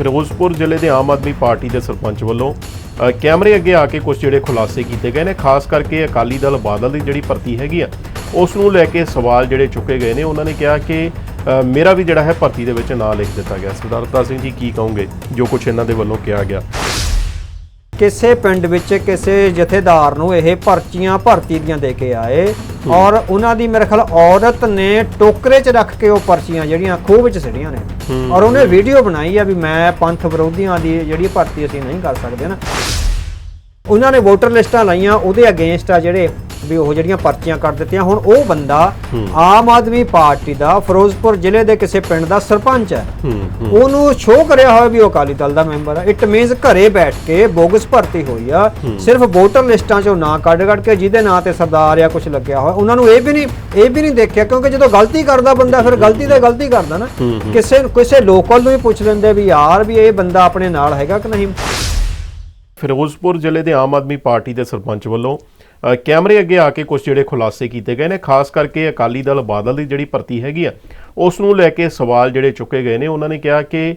ਫਿਰੋਜ਼ਪੁਰ ਜ਼ਿਲ੍ਹੇ ਦੇ ਆਮ ਆਦਮੀ ਪਾਰਟੀ ਦੇ ਸਰਪੰਚ ਵੱਲੋਂ ਕੈਮਰੇ ਅੱਗੇ ਆ ਕੇ ਕੁਝ ਜਿਹੜੇ ਖੁਲਾਸੇ ਕੀਤੇ ਗਏ ਨੇ, ਖਾਸ ਕਰਕੇ ਅਕਾਲੀ ਦਲ ਬਾਦਲ ਦੀ ਜਿਹੜੀ ਭਰਤੀ ਹੈਗੀ ਆ, ਉਸ ਨੂੰ ਲੈ ਕੇ ਸਵਾਲ ਜਿਹੜੇ ਚੁੱਕੇ ਗਏ ਨੇ। ਉਹਨਾਂ ਨੇ ਕਿਹਾ ਕਿ ਮੇਰਾ ਵੀ ਜਿਹੜਾ ਹੈ ਭਰਤੀ ਦੇ ਵਿੱਚ ਨਾਂ ਲਿਖ ਦਿੱਤਾ ਗਿਆ। ਸਰਦਾਰ ਸਿੰਘ ਜੀ ਕੀ ਕਹੋਗੇ? ਜੋ ਕੁਝ ਇਹਨਾਂ ਦੇ ਵੱਲੋਂ ਕਿਹਾ ਗਿਆ। ਕਿਸੇ ਪਿੰਡ ਵਿੱਚ ਕਿਸੇ ਜਥੇਦਾਰ ਨੂੰ ਇਹ ਪਰਚੀਆਂ ਭਰਤੀ ਦੀਆਂ ਦੇ ਕੇ ਆਏ ਔਰ ਉਹਨਾਂ ਦੀ ਮੇਰੇ ਖਿਆਲ ਔਰਤ ਨੇ ਟੋਕਰੇ 'ਚ ਰੱਖ ਕੇ ਉਹ ਪਰਚੀਆਂ ਜਿਹੜੀਆਂ ਖੂਹ ਵਿੱਚ ਸਿੱਟੀਆਂ ਨੇ। ਔਰ ਉਹਨੇ ਵੀਡੀਓ ਬਣਾਈ ਆ ਵੀ ਮੈਂ ਪੰਥ ਵਿਰੋਧੀਆਂ ਦੀ ਜਿਹੜੀ ਭਰਤੀ ਅਸੀਂ ਨਹੀਂ ਕਰ ਸਕਦੇ ਨਾ। ਉਹਨਾਂ ਨੇ ਵੋਟਰ ਲਿਸਟਾਂ ਲਾਈਆਂ ਉਹਦੇ ਅਗੇਂਸਟ ਆ ਜਿਹੜੇ ਵੀ ਉਹ ਜਿਹੜੀਆਂ ਪਰਚੀਆਂ ਕੱਟ ਦਿੱਤੀਆਂ ਹੁਣ ਉਹ ਬੰਦਾ ਆਮ ਆਦਮੀ ਪਾਰਟੀ ਦਾ ਫਿਰੋਜ਼ਪੁਰ ਜ਼ਿਲ੍ਹੇ ਦੇ ਕਿਸੇ ਪਿੰਡ ਦਾ ਸਰਪੰਚ ਹੈ। ਉਹਨੂੰ ਸ਼ੋਅ ਕਰਿਆ ਹੋਇਆ ਵੀ ਉਹ ਅਕਾਲੀ ਦਲ ਦਾ ਮੈਂਬਰ ਹੈ। ਇਟ ਮੀਨਸ ਘਰੇ ਬੈਠ ਕੇ ਬੋਗਸ ਭਰਤੀ ਹੋਈ ਆ। ਸਿਰਫ ਵੋਟਰ ਲਿਸਟਾਂ ਚੋਂ ਨਾਂ ਕੱਢ ਕੱਢ ਕੇ ਜਿਹਦੇ ਨਾਂ ਤੇ ਸਰਦਾਰ ਜਾਂ ਕੁਝ ਲੱਗਿਆ ਹੋਇਆ ਉਹਨਾਂ ਨੂੰ ਇਹ ਵੀ ਨਹੀਂ ਇਹ ਵੀ ਨਹੀਂ ਦੇਖਿਆ ਕਿਉਂਕਿ ਜਦੋਂ ਗਲਤੀ ਕਰਦਾ ਬੰਦਾ ਫਿਰ ਗਲਤੀ ਤੇ ਗਲਤੀ ਕਰਦਾ ਨਾ। ਕਿਸੇ ਕਿਸੇ ਲੋਕਲ ਨੂੰ ਹੀ ਪੁੱਛ ਲੈਂਦੇ ਵੀ ਯਾਰ ਵੀ ਇਹ ਬੰਦਾ ਆਪਣੇ ਨਾਲ ਹੈਗਾ ਕਿ ਨਹੀਂ। ਫਿਰੋਜ਼ਪੁਰ ਜ਼ਿਲ੍ਹੇ ਦੇ ਆਮ ਆਦਮੀ ਪਾਰਟੀ ਦੇ ਸਰਪੰਚ ਵੱਲੋਂ ਕੈਮਰੇ ਅੱਗੇ ਆ ਕੇ ਕੁਝ ਜਿਹੜੇ ਖੁਲਾਸੇ ਕੀਤੇ ਗਏ ਨੇ ਖਾਸ ਕਰਕੇ ਅਕਾਲੀ ਦਲ ਬਾਦਲ ਦੀ ਜਿਹੜੀ ਭਰਤੀ ਹੈਗੀ ਆ ਉਸ ਨੂੰ ਲੈ ਕੇ ਸਵਾਲ ਜਿਹੜੇ ਚੁੱਕੇ ਗਏ ਨੇ। ਉਹਨਾਂ ਨੇ ਕਿਹਾ ਕਿ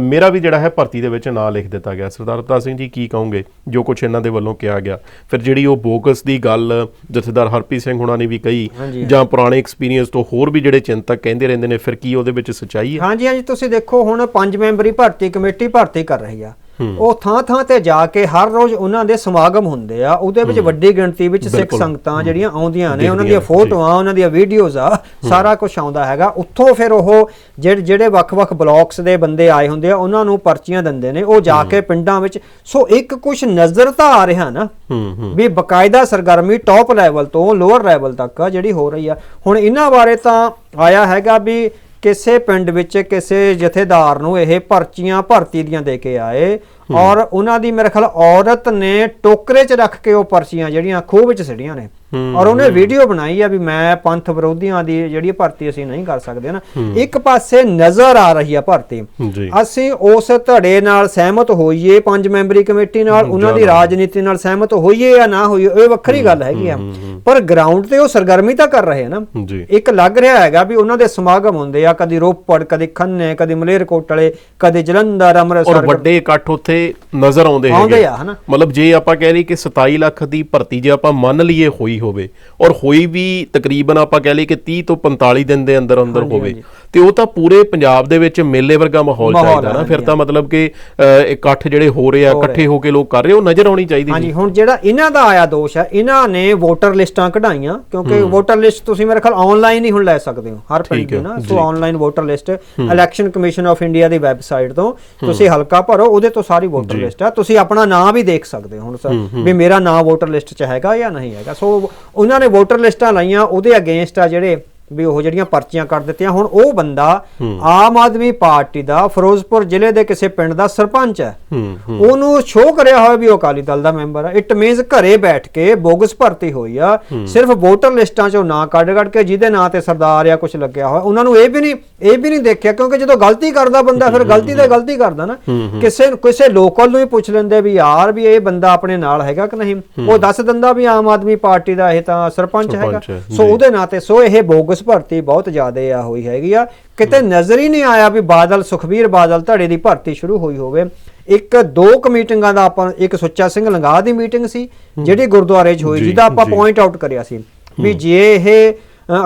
ਮੇਰਾ ਵੀ ਜਿਹੜਾ ਹੈ ਭਰਤੀ ਦੇ ਵਿੱਚ ਨਾਂ ਲਿਖ ਦਿੱਤਾ ਗਿਆ। ਸਰਦਾਰ ਅਵਤਾਰ ਸਿੰਘ ਜੀ ਕੀ ਕਹੋਗੇ? ਜੋ ਕੁਝ ਇਹਨਾਂ ਦੇ ਵੱਲੋਂ ਕਿਹਾ ਗਿਆ। ਫਿਰ ਜਿਹੜੀ ਉਹ ਬੋਗਸ ਦੀ ਗੱਲ ਜਥੇਦਾਰ ਹਰਪ੍ਰੀਤ ਸਿੰਘ ਹੁਣਾਂ ਨੇ ਵੀ ਕਹੀ। ਜਾਂ ਪੁਰਾਣੇ ਐਕਸਪੀਰੀਅੰਸ ਤੋਂ ਹੋਰ ਵੀ ਜਿਹੜੇ ਚਿੰਤਕ ਕਹਿੰਦੇ ਰਹਿੰਦੇ ਨੇ ਫਿਰ ਕੀ ਉਹਦੇ ਵਿੱਚ ਸੱਚਾਈ ਹੈ ਹਾਂਜੀ ਹਾਂਜੀ ਤੁਸੀਂ ਦੇਖੋ ਹੁਣ ਪੰਜ ਮੈਂਬਰੀ ਭਰਤੀ ਕਮੇਟੀ ਭਰਤੀ ਕਰ ਰਹੀ ਆ। ਉਹ ਥਾਂ ਥਾਂ ਤੇ ਜਾ ਕੇ ਹਰ ਰੋਜ਼ ਉਹਨਾਂ ਦੇ ਸਮਾਗਮ ਹੁੰਦੇ ਆ ਉਹਦੇ ਵਿੱਚ ਵੱਡੀ ਗਿਣਤੀ ਵਿੱਚ ਸਿੱਖ। ਸੰਗਤਾਂ ਜਿਹੜੀਆਂ ਆਉਂਦੀਆਂ ਨੇ ਉਹਨਾਂ ਦੀਆਂ ਫੋਟੋਆਂ ਉਹਨਾਂ ਦੀਆਂ ਵੀਡੀਓਜ਼ ਆ ਸਾਰਾ ਕੁਝ ਆਉਂਦਾ ਹੈਗਾ। ਉੱਥੋਂ ਫਿਰ ਉਹ ਜਿਹੜੇ ਜਿਹੜੇ ਵੱਖ-ਵੱਖ ਬਲਾਕਸ ਦੇ ਬੰਦੇ ਆਏ ਹੁੰਦੇ ਆ ਉਹਨਾਂ ਨੂੰ ਪਰਚੀਆਂ ਦਿੰਦੇ ਨੇ। ਉਹ ਜਾ ਕੇ ਪਿੰਡਾਂ ਵਿੱਚ ਸੋ ਇੱਕ ਕੁਝ ਨਜ਼ਰ ਤਾਂ ਆ ਰਿਹਾ ਨਾ ਵੀ ਬਕਾਇਦਾ ਸਰਗਰਮੀ ਟੌਪ ਲੈਵਲ ਤੋਂ ਲੋਅਰ ਲੈਵਲ ਤੱਕ ਜਿਹੜੀ ਹੋ ਰਹੀ ਆ। ਹੁਣ ਇਹਨਾਂ ਬਾਰੇ ਤਾਂ ਆਇਆ ਹੈਗਾ ਵੀ ਕਿਸੇ ਪਿੰਡ ਵਿੱਚ ਕਿਸੇ ਜਥੇਦਾਰ ਨੂੰ ਇਹ ਪਰਚੀਆਂ ਭਰਤੀ ਦੀਆਂ ਦੇ ਕੇ ਆਏ। ਔਰ ਉਹਨਾਂ ਦੀ ਮੇਰੇ ਖਿਆਲ ਔਰਤ ਨੇ ਟੋਕਰੇ 'ਚ ਰੱਖ ਕੇ ਉਹ ਪਰਚੀਆਂ ਜਿਹੜੀਆਂ ਖੂਹ ਵਿੱਚ ਸਿੱਟੀਆਂ ਨੇ। ਔਰ ਉਹਨੇ ਵੀਡੀਓ ਬਣਾਈ ਆ ਵੀ ਮੈਂ ਪੰਥ ਵਿਰੋਧੀਆਂ ਦੀ ਜਿਹੜੀ ਭਰਤੀ ਅਸੀਂ ਨਹੀਂ ਕਰ ਸਕਦੇ ਨਾ ਇੱਕ ਪਾਸੇ ਨਜ਼ਰ ਆ ਰਹੀ ਆ ਭਰਤੀ। ਅਸੀਂ ਉਸ ਧੜੇ ਨਾਲ ਸਹਿਮਤ ਹੋਈਏ ਪੰਜ ਮੈਂਬਰੀ ਕਮੇਟੀ ਨਾਲ ਉਹਨਾਂ ਦੀ ਰਾਜਨੀਤੀ ਨਾਲ ਸਹਿਮਤ ਹੋਈਏ ਜਾਂ ਨਾ ਹੋਈਏ ਇਹ ਵੱਖਰੀ ਗੱਲ ਹੈਗੀ ਆ। ਪਰ ਗਰਾਊਂਡ ਤੇ ਉਹ ਸਰਗਰਮੀ ਤਾਂ ਕਰ ਰਹੇ ਆ ਨਾ। ਇੱਕ ਲੱਗ ਰਿਹਾ ਹੈਗਾ ਵੀ ਉਹਨਾਂ ਦੇ ਸਮਾਗਮ ਹੁੰਦੇ ਆ ਕਦੀ ਰੋਪੜ ਕਦੀ ਖੰਨੇ ਕਦੀ ਮਲੇਰਕੋਟਲੇ ਕਦੀ ਜਲੰਧਰ ਔਰ ਅੰਮ੍ਰਿਤਸਰ ਵੱਡੇ ਇਕੱਠ ਉੱਥੇ ਨਜ਼ਰ ਆਉਂਦੇ ਆਉਂਦੇ ਹੈਗੇ। ਆ, ਹਨਾ। ਮਤਲਬ ਜੇ ਆਪਾਂ ਕਹਿ ਲਈਏ ਕਿ 27 ਲੱਖ ਦੀ ਭਰਤੀ ਜੇ ਆਪਾਂ ਮੰਨ ਲਈਏ ਹੋਈ ਹੋਵੇ ਔਰ ਹੋਈ ਵੀ ਤਕਰੀਬਨ ਆਪਾਂ ਕਹਿ ਲਈਏ ਕਿ 30 ਤੋਂ 45 ਦਿਨ ਦੇ ਅੰਦਰ ਅੰਦਰ ਹੋਵੇ ਤੇ ਉਹ ਤਾਂ ਪੂਰੇ ਪੰਜਾਬ ਦੇ ਵਿੱਚ ਮੇਲੇ ਵਰਗਾ ਮਾਹੌਲ ਚਾਹੀਦਾ ਨਾ। ਫਿਰ ਤਾਂ ਮਤਲਬ ਕਿ ਇਕੱਠ ਜਿਹੜੇ ਹੋ ਰਹੇ ਆ ਇਕੱਠੇ ਹੋ ਕੇ ਲੋਕ ਕਰ ਰਹੇ ਉਹ ਨਜ਼ਰ ਆਉਣੀ ਚਾਹੀਦੀ ਹਾਂਜੀ ਹੁਣ ਜਿਹੜਾ ਇਹਨਾਂ ਦਾ ਆਇਆ ਦੋਸ਼ ਹੈ ਇਹਨਾਂ ਨੇ ਵੋਟਰ ਲਿਸਟਾਂ ਕਢਾਈਆਂ ਕਿਉਂਕਿ ਵੋਟਰ ਲਿਸਟ ਤੁਸੀਂ ਮੇਰੇ ਖਿਆਲ ਆਨਲਾਈਨ ਹੀ ਹੁਣ ਲੈ ਸਕਦੇ ਹੋ ਹਰ ਪਿੰਡ ਦੀ ਨਾ। So online voter list election commission of India the website ਤੋਂ ਤੁਸੀਂ ਹਲਕਾ ਭਰੋ ਉਹਦੇ ਤੋਂ ਸਾਰੀ ਵੋਟਰ ਲਿਸਟ ਆ। ਤੁਸੀਂ ਆਪਣਾ ਨਾਮ ਵੀ ਦੇਖ ਸਕਦੇ ਹੋ ਹੁਣ ਸਰ ਵੀ ਮੇਰਾ ਨਾਮ ਵੋਟਰ ਲਿਸਟ 'ਚ ਹੈਗਾ ਜਾਂ ਨਹੀਂ ਹੈਗਾ। ਸੋ ਉਹਨਾਂ ਨੇ ਵੋਟਰ ਲਿਸਟਾਂ ਲਾਈਆਂ ਉਹਦੇ ਅਗੇਂਸਟ ਆ ਜਿਹੜੇ ਵੀ ਉਹ ਜਿਹੜੀਆਂ ਪਰਚੀਆਂ ਕੱਟ ਦਿੱਤੀਆਂ ਹੁਣ ਉਹ ਬੰਦਾ ਆਮ ਆਦਮੀ ਪਾਰਟੀ ਦਾ ਫਿਰੋਜ਼ਪੁਰ ਜ਼ਿਲ੍ਹੇ ਦੇ ਕਿਸੇ ਪਿੰਡ ਦਾ ਸਰਪੰਚ ਹੈ। ਉਹਨੂੰ ਸ਼ੋਅ ਕਰਿਆ ਹੋਇਆ ਵੀ ਉਹ ਅਕਾਲੀ ਦਲ ਦਾ ਮੈਂਬਰ ਹੈ। ਇਟ ਮੀਨਸ ਘਰੇ ਬੈਠ ਕੇ ਬੋਗਸ ਭਰਤੀ ਹੋਈ ਆ। ਸਿਰਫ ਵੋਟਰ ਲਿਸਟਾਂ ਚੋਂ ਨਾਂ ਕੱਢ ਕੱਢ ਕੇ ਜਿਹਦੇ ਨਾਂ ਤੇ ਸਰਦਾਰ ਜਾਂ ਕੁਝ ਲੱਗਿਆ ਹੋਇਆ ਉਹਨਾਂ ਨੂੰ ਇਹ ਵੀ ਨਹੀਂ ਇਹ ਵੀ ਨਹੀਂ ਦੇਖਿਆ ਕਿਉਂਕਿ ਜਦੋਂ ਗਲਤੀ ਕਰਦਾ ਬੰਦਾ ਫਿਰ ਗਲਤੀ ਤੇ ਗਲਤੀ ਕਰਦਾ ਨਾ। ਕਿਸੇ ਕਿਸੇ ਲੋਕਲ ਨੂੰ ਹੀ ਪੁੱਛ ਲੈਂਦੇ ਵੀ ਯਾਰ ਵੀ ਇਹ ਬੰਦਾ ਆਪਣੇ ਨਾਲ ਹੈਗਾ ਕਿ ਨਹੀਂ? ਉਹ ਦੱਸ ਦਿੰਦਾ ਵੀ ਆਮ ਆਦਮੀ ਪਾਰਟੀ ਦਾ ਇਹ ਤਾਂ ਸਰਪੰਚ ਹੈਗਾ। ਸੋ। ਉਹਦੇ ਨਾਂ ਤੇ ਸੋ ਇਹ ਬੋਗਸ ਭਰਤੀ ਬਹੁਤ ਜ਼ਿਆਦਾ ਆ ਹੋਈ ਹੈਗੀ ਆ। ਕਿਤੇ ਨਜ਼ਰ ਹੀ ਨਹੀਂ ਆਇਆ ਵੀ ਬਾਦਲ ਸੁਖਬੀਰ ਬਾਦਲ ਧੜੇ ਦੀ ਭਰਤੀ ਸ਼ੁਰੂ ਹੋਈ ਹੋਵੇ। ਇੱਕ ਦੋ ਕੁ ਮੀਟਿੰਗਾਂ ਦਾ ਆਪਾਂ ਇੱਕ ਸੁੱਚਾ ਸਿੰਘ ਲੰਗਾ ਦੀ ਮੀਟਿੰਗ ਸੀ ਜਿਹੜੀ ਗੁਰਦੁਆਰੇ 'ਚ ਹੋਈ ਜਿਹਦਾ ਆਪਾਂ। ਪੁਆਇੰਟ ਆਊਟ ਕਰਿਆ ਸੀ ਵੀ ਜੇ ਇਹ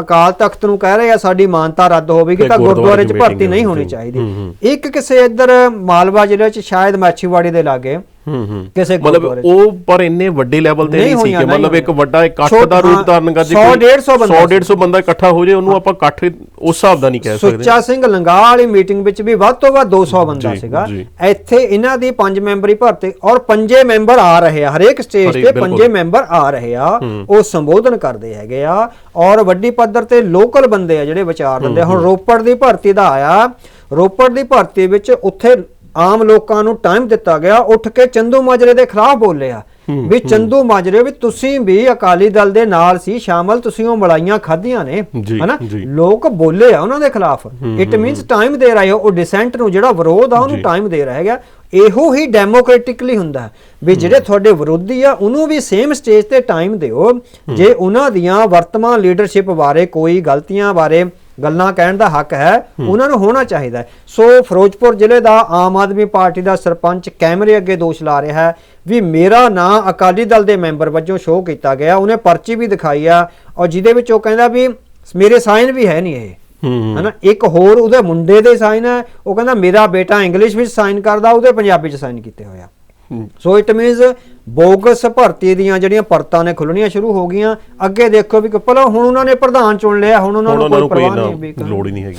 ਅਕਾਲ ਤਖਤ ਨੂੰ ਕਹਿ ਰਹੇ ਆ ਸਾਡੀ ਮਾਨਤਾ ਰੱਦ ਹੋਵੇਗੀ ਤੇ ਗੁਰਦੁਆਰੇ 'ਚ ਭਰਤੀ ਨਹੀਂ ਹੋਣੀ ਚਾਹੀਦੀ। ਇੱਕ ਕਿਸੇ ਇੱਧਰ ਮਾਲਵਾ ਜ਼ਿਲ੍ਹੇ 'ਚ ਸ਼ਾਇਦ ਮਾਛੀਵਾੜੀ ਦੇ ਲਾਗੇ ਹੂੰ ਹੂੰ। ਕਿਸੇ ਮਤਲਬ ਗੁਰਦੁਆਰੇ 'ਚ। ਉਹ ਪਰ ਇੰਨੇ ਵੱਡੇ ਲੈਵਲ ਤੇ ਨਹੀਂ ਨਹੀਂ ਸੀ ਹੋਈਆਂ, ਕਿ ਨਹੀਂ ਮਤਲਬ ਇੱਕ ਹੋਈਆਂ। ਵੱਡਾ ਇਕੱਠ ਛੋਟ- ਦਾ ਰੂਪ ਧਾਰਨ ਕਰਦੇ 100 150 ਬੰਦਾ 100 150 ਬੰਦਾ ਇਕੱਠਾ ਹੋ ਜੇ ਉਹਨੂੰ ਆਪਾਂ ਇਕੱਠ ਉਸ ਹਿਸਾਬ ਦਾ ਨਹੀਂ ਕਹਿ ਸਕਦੇ। ਸੁੱਚਾ ਸਿੰਘ ਲੰਗਾ ਵਾਲੀ ਮੀਟਿੰਗ ਵਿੱਚ ਵੀ ਵੱਧ ਤੋਂ ਵੱਧ 200 ਬੰਦਾ ਜੀ, ਸੀਗਾ। ਜੀ। ਇੱਥੇ ਇਹਨਾਂ ਦੀ ਪੰਜ ਮੈਂਬਰੀ ਭਰਤੀ ਔਰ ਪੰਜੇ ਮੈਂਬਰ ਆ ਰਹੇ ਆ। ਹਰੇਕ ਸਟੇਜ ਹਰੇਕ, ਤੇ ਬਿਲਕੁਲ। ਪੰਜੇ ਮੈਂਬਰ ਆ ਰਹੇ ਆ। ਉਹ ਸੰਬੋਧਨ ਕਰਦੇ ਹੈਗੇ ਆ। ਔਰ ਵੱਡੀ ਪੱਧਰ ਤੇ ਲੋਕਲ ਬੰਦੇ ਆ ਜਿਹੜੇ ਵਿਚਾਰ ਦਿੰਦੇ ਆ। ਹੁਣ ਰੋਪੜ ਦੀ ਭਰਤੀ ਦਾ ਆਇਆ। ਰੋਪੜ ਦੀ ਭਰਤੀ ਵਿੱਚ ਉੱਥੇ ਆਮ ਲੋਕਾਂ ਨੂੰ ਟਾਈਮ ਦਿੱਤਾ ਗਿਆ ਉੱਠ ਕੇ ਚੰਦੂ ਮਾਜਰੇ ਦੇ ਖਿਲਾਫ ਬੋਲੇ ਆ। ਵੀ ਚੰਦੂ ਮਾਜਰੇ ਵੀ ਤੁਸੀਂ ਵੀ ਅਕਾਲੀ ਦਲ ਦੇ ਨਾਲ ਸੀ ਸ਼ਾਮਲ ਤੁਸੀਂ ਉਹ ਮਲਾਈਆਂ ਖਾਧੀਆਂ ਨੇ ਹਨਾ। ਲੋਕ ਬੋਲੇ ਆ ਉਹਨਾਂ ਦੇ ਖਿਲਾਫ। ਇਟ ਮੀਨਸ ਟਾਈਮ ਦੇ ਰਹੇ ਹੋ ਉਹ ਡਿਸੈਂਟ ਨੂੰ ਜਿਹੜਾ ਵਿਰੋਧ ਆ ਉਹਨੂੰ ਟਾਈਮ ਦੇ ਰਿਹਾ ਹੈਗਾ। ਇਹੋ ਹੀ ਡੈਮੋਕ੍ਰੈਟਿਕਲੀ ਹੁੰਦਾ ਵੀ ਜਿਹੜੇ ਤੁਹਾਡੇ ਵਿਰੋਧੀ ਆ ਉਹਨੂੰ ਵੀ ਸੇਮ ਸਟੇਜ ਤੇ ਟਾਈਮ ਦਿਓ। ਜੇ ਉਹਨਾਂ ਦੀਆਂ ਵਰਤਮਾਨ ਲੀਡਰਸ਼ਿਪ ਬਾਰੇ ਕੋਈ ਗਲਤੀਆਂ ਬਾਰੇ ਗੱਲਾਂ ਕਹਿਣ ਦਾ ਹੱਕ ਹੈ ਉਹਨਾਂ ਨੂੰ ਹੋਣਾ ਚਾਹੀਦਾ। ਸੋ ਫਿਰੋਜ਼ਪੁਰ ਜ਼ਿਲ੍ਹੇ ਦਾ ਆਮ ਆਦਮੀ ਪਾਰਟੀ ਦਾ ਸਰਪੰਚ ਕੈਮਰੇ ਅੱਗੇ ਦੋਸ਼ ਲਾ ਰਿਹਾ ਹੈ ਵੀ ਮੇਰਾ ਨਾਂ ਅਕਾਲੀ ਦਲ ਦੇ ਮੈਂਬਰ ਵਜੋਂ ਸ਼ੋਅ ਕੀਤਾ ਗਿਆ ਉਹਨੇ ਪਰਚੀ ਵੀ ਦਿਖਾਈ ਆ ਔਰ ਜਿਹਦੇ ਵਿੱਚ ਉਹ ਕਹਿੰਦਾ ਵੀ ਮੇਰੇ ਸਾਈਨ ਵੀ ਹੈ ਨਹੀਂ ਇਹ। ਹਨਾ ਇੱਕ ਹੋਰ ਉਹਦੇ ਮੁੰਡੇ ਦੇ ਸਾਈਨ ਹੈ ਉਹ ਕਹਿੰਦਾ ਮੇਰਾ ਬੇਟਾ ਇੰਗਲਿਸ਼ ਵਿੱਚ ਸਾਈਨ ਕਰਦਾ ਉਹਦੇ ਪੰਜਾਬੀ ਚ ਸਾਈਨ ਕੀਤੇ ਹੋਇਆ ਸੋ ਇਟ ਮੀਨਸ ਬੋਗਸ ਭਰਤੀ ਦੀਆਂ ਜਿਹੜੀਆਂ ਪਰਤਾਂ ਨੇ ਖੁੱਲਣੀਆਂ ਸ਼ੁਰੂ ਹੋ ਗਈਆਂ ਅੱਗੇ ਦੇਖੋ ਵੀ ਕਿ ਪਹਿਲਾਂ ਹੁਣ ਉਹਨਾਂ ਨੇ ਪ੍ਰਧਾਨ ਚੁਣ ਲਿਆ ਹੁਣ ਉਹਨਾਂ ਨੂੰ ਕੋਈ ਪਰਵਾਹ ਨਹੀਂ ਲੋੜ ਹੀ ਨਹੀਂ ਹੈਗੀ